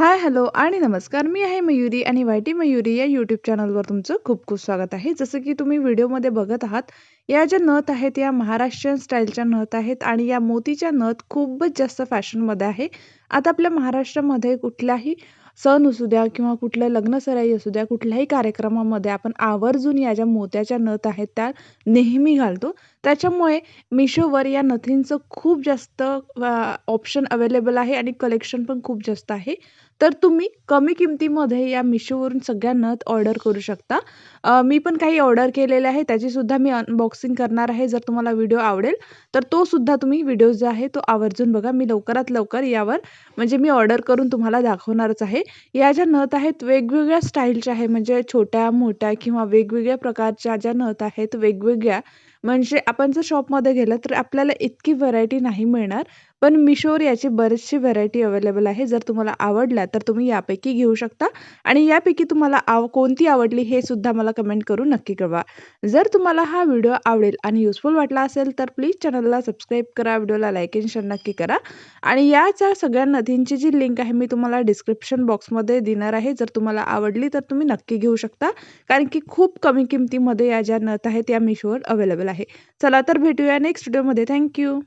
हाय, hello आणि नमस्कार. मी आहे मयुरी आणि वाय-टी मयुरी या यूट्यूब चॅनलवर तुमचं खूप-खूप स्वागत आहे. जसं की तुम्ही व्हिडिओमध्ये बघत आहात, या ज्या नथ आहेत, या महाराष्ट्रीयन स्टाईलच्या नथ आहेत आणि या मोतीच्या नथ खूपच जास्त फॅशनमध्ये आहे. आता आपल्या महाराष्ट्रामध्ये कुठल्याही सण असू द्या किंवा कुठलं लग्नसराई असू द्या, कुठल्याही कार्यक्रमामध्ये आपण आवर्जून या ज्या मोत्याच्या नथ आहेत, त्या नेहमी घालतो. त्याच्यामुळे मिशोवर या नथींचं खूप जास्त ऑप्शन अवेलेबल आहे आणि कलेक्शन पण खूप जास्त आहे. तर तुम्ही कमी किमतीमध्ये या मिशोवरून सगळ्या नथ ऑर्डर करू शकता. मी पण काही ऑर्डर केलेले आहे, त्याचीसुद्धा मी अनबॉक्सिंग करणार आहे. जर तुम्हाला व्हिडिओ आवडेल, तर तो सुद्धा तुम्ही व्हिडिओ जो आहे, तो आवर्जून बघा. मी लवकरात लवकर यावर म्हणजे मी ऑर्डर करून तुम्हाला दाखवणारच आहे. या ज्या नथ आहेत, वेगवेगळ्या स्टाईलच्या आहे, म्हणजे छोट्या, मोठ्या किंवा वेगवेगळ्या प्रकारच्या ज्या नथ आहेत, वेगवेगळ्या म्हणजे आपण जर शॉपमध्ये गेलं, तर आपल्याला इतकी व्हरायटी नाही मिळणार. पण मिशोवर याची बरीचशी व्हरायटी अवेलेबल आहे. जर तुम्हाला आवडला तर तुम्ही यापैकी घेऊ शकता आणि यापैकी तुम्हाला आव कोणती आवडली, हे सुद्धा मला कमेंट करून नक्की कळवा. जर तुम्हाला हा व्हिडिओ आवडेल आणि युजफुल वाटला असेल, तर प्लीज चॅनलला सबस्क्राईब करा, व्हिडिओला लाईक अँड शेअर नक्की करा आणि याच्या सगळ्या नदींची जी लिंक आहे, मी तुम्हाला डिस्क्रिप्शन बॉक्समध्ये देणार आहे. जर तुम्हाला आवडली, तर तुम्ही नक्की घेऊ शकता. कारण की खूप कमी किमतीमध्ये या ज्या नथ आहेत, त्या मिशोवर अवेलेबल आहे. चला तर भेटूया नेक्स्ट व्हिडिओमध्ये. थँक्यू